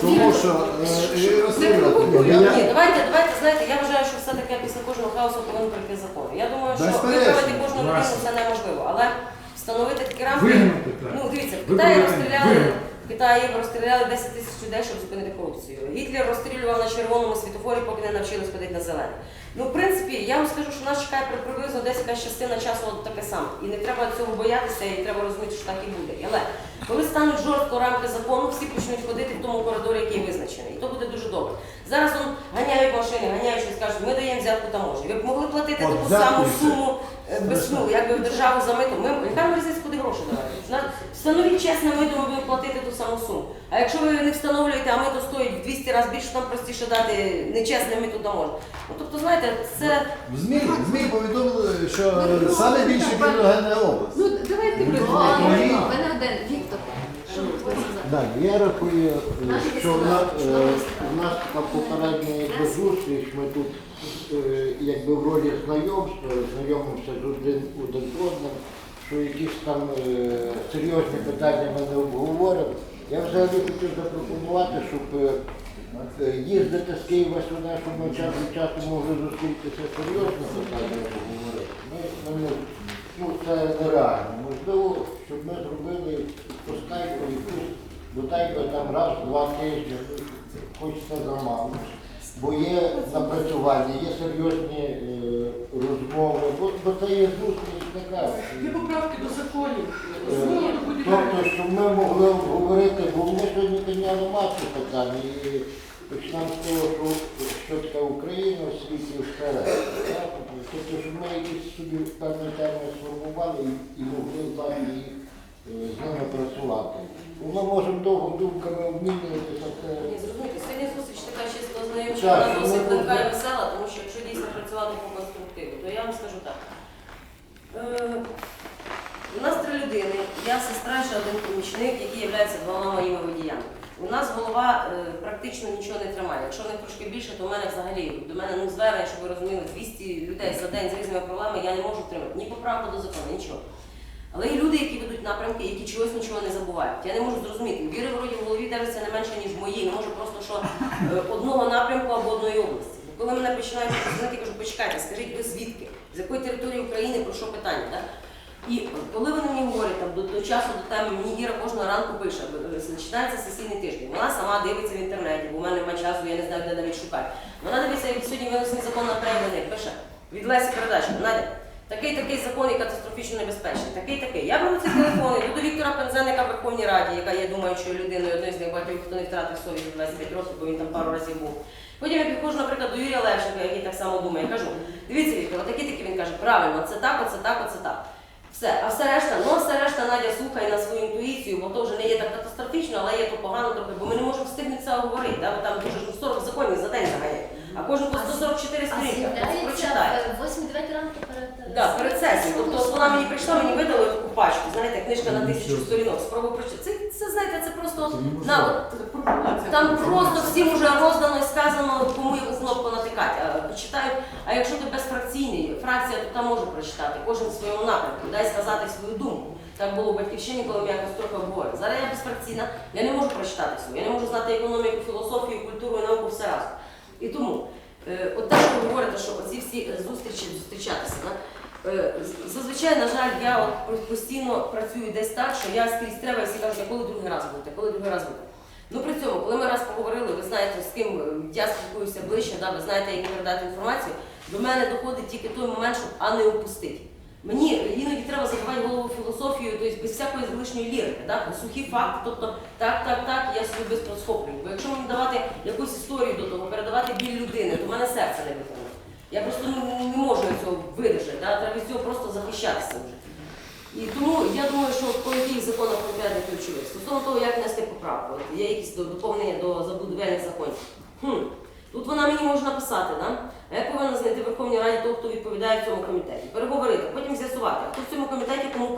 Тому що е. Ні, Я- давайте, давайте, знаєте, я вважаю, що все-таки після кожного хаосу повинен прийти закон. Я думаю, що Безперечно. виправити кожну людину Власне. це неможливо, але встановити такі рамки. Вигнати так. Ну, дивіться, в Китаї розстріляли, вигнати. в Китаї розстріляли 10 тисяч людей, щоб зупинити корупцію. Гітлер розстрілював на червоному світофорі, поки не навчились ходити на зелений. Ну, в принципі, я вам скажу, що нас чекає при- приблизно десь якась частина часу от таке саме. І не треба цього боятися, і треба розуміти, що так і буде. Але коли стануть жорстко рамки закону, всі почнуть ходити в тому коридорі, який визначений. І то буде дуже добре. Зараз он ганяють машини, ганяють щось кажуть, ми даємо взятку таможні. Ви б могли платити От таку саму суму е, без ну, якби в державу за мито. Ми яка ми різниця, куди гроші давати? Встановіть чесне мито, ми будемо платити ту саму суму. А якщо ви не встановлюєте, а мито стоїть в 200 разів більше, нам простіше дати нечесне мито таможні. Ну тобто, знаєте, це В ЗМІ, в ЗМІ повідомили, що саме більше Кіровоградська область. Ну, давайте Ну, ну, Ви не Віктор. Що ви хочете сказати? Так, я рахую, е, що в нас, е, в нас така попередня якби, зустріч, ми тут е, якби в ролі знайомства, знайомимося з один один з одним, що якісь там е, серйозні питання ми не обговоримо. Я взагалі хотів запропонувати, щоб е, е, їздити з Києва сюди, щоб ми час від часу могли зустрітися серйозно питання обговорити. Ми, ми ну, це нереально. Можливо, щоб ми зробили по скайпу якусь до тебе там раз, два тижні, хоч це замало. Бо є напрацювання, є серйозні е, розмови, бо, бо це є зустріч така. Є поправки до законів. Е, Тобто, щоб ми могли обговорити, бо ми сьогодні підняли масу питань і почнемо з того, що, що таке Україна в світі вперед. так? Тобто, щоб ми якісь собі певні терміни сформували і, і могли далі їх е, з ними працювати. Бо ми можемо довго думками обмінюватися. Це... Ні, зрозумієте, сьогодні зустріч така чисто знайома, Так, вона досить ну, легка і ну, весела, тому що якщо дійсно працювати по конструктиву, то я вам скажу так. Е, у нас три людини, я сестра, ще один помічник, які являються двома моїми водіями. У нас голова е, практично нічого не тримає. Якщо не трошки більше, то в мене взагалі до мене ну звернення, щоб ви розуміли, 200 людей за день з різними проблемами я не можу втримати. Ні поправку до закону, нічого. Але є люди, які ведуть напрямки, які чогось нічого не забувають. Я не можу зрозуміти. Віри вроді в голові держиться не менше, ніж в моїй. Не можу просто що е, одного напрямку або одної області. Коли мене починають я кажу, почекайте, скажіть, ви звідки? З якої території України про що питання? Так? І коли вони мені говорять там, до, до часу до теми, мені Іра кожного ранку пише, е, починається сесійний тиждень. Вона сама дивиться в інтернеті, бо в мене немає часу, я не знаю, де навіть шукати. Вона дивиться, як сьогодні винесений закон на перегляди, пише від Лесі передачі. Надя, такий такий закон і катастрофічно небезпечний, такий такий. Я беру ці телефони, йду до Віктора Пензеника в Верховній Раді, яка я думаю, що людиною одною з найбагатьох, хто не втратив совість за 25 років, бо він там пару разів був. Потім я підходжу, наприклад, до Юрія Левченка, який так само думає. Я кажу, дивіться, Віктор, отакі такі він каже, правильно, це так, оце так, оце так. Все, а все решта, ну все решта Надя слухає на свою інтуїцію, бо то вже не є так катастрофічно, але є то погано трохи, бо ми не можемо встигнути це говорити. Да? Бо там дуже ж 40 законів за день заганяє. А кожен по 144 А сторінки. з'являється Прочитає. в 8-9 ранку перед... Да, перед сесією. Тобто вона мені прийшла, мені видала таку пачку, знаєте, книжка на тисячу сторінок. Спробуй прочитати. Це, це знаєте, це просто на там просто всім уже роздано і сказано, кому яку кнопку натикати. А, Почитають. А якщо ти безфракційний, фракція то там може прочитати, кожен в своєму напрямку, дай сказати свою думку. Так було в батьківщині, коли ми якось трохи обговорили. Зараз я безфракційна, я не можу прочитати все. Я не можу знати економіку, філософію, культуру і науку все разом. І тому, е, от те, що ви говорите, що оці всі е, зустрічі зустрічатися. Да? Е, з- Зазвичай, на жаль, я от постійно працюю десь так, що я скрізь треба і всі кажуть, коли другий раз бути, коли другий раз бути. Ну при цьому, коли ми раз поговорили, ви знаєте, з ким е, я спілкуюся ближче, да, ви знаєте, як передати інформацію, до мене доходить тільки той момент, щоб а не упустити. Мені іноді треба забивати голову філософію, тобто без всякої лишньої лірики, да? сухі факти, тобто так, так, так, я собі схоплюю. Бо якщо мені давати якусь історію до того, передавати біль людини, то в мене серце не витримає. Я просто ну, не можу цього видержати, да? треба від цього просто захищатися вже. І тому я думаю, що по яких законах конкретно ключових. Стосовно того, як внести поправку, от є якісь доповнення до забудовельних законів. Хм. Тут вона мені може написати, да? а я повинна знайти в Верховній Раді того, хто відповідає в цьому комітеті, переговорити, потім з'ясувати, хто в цьому комітеті кому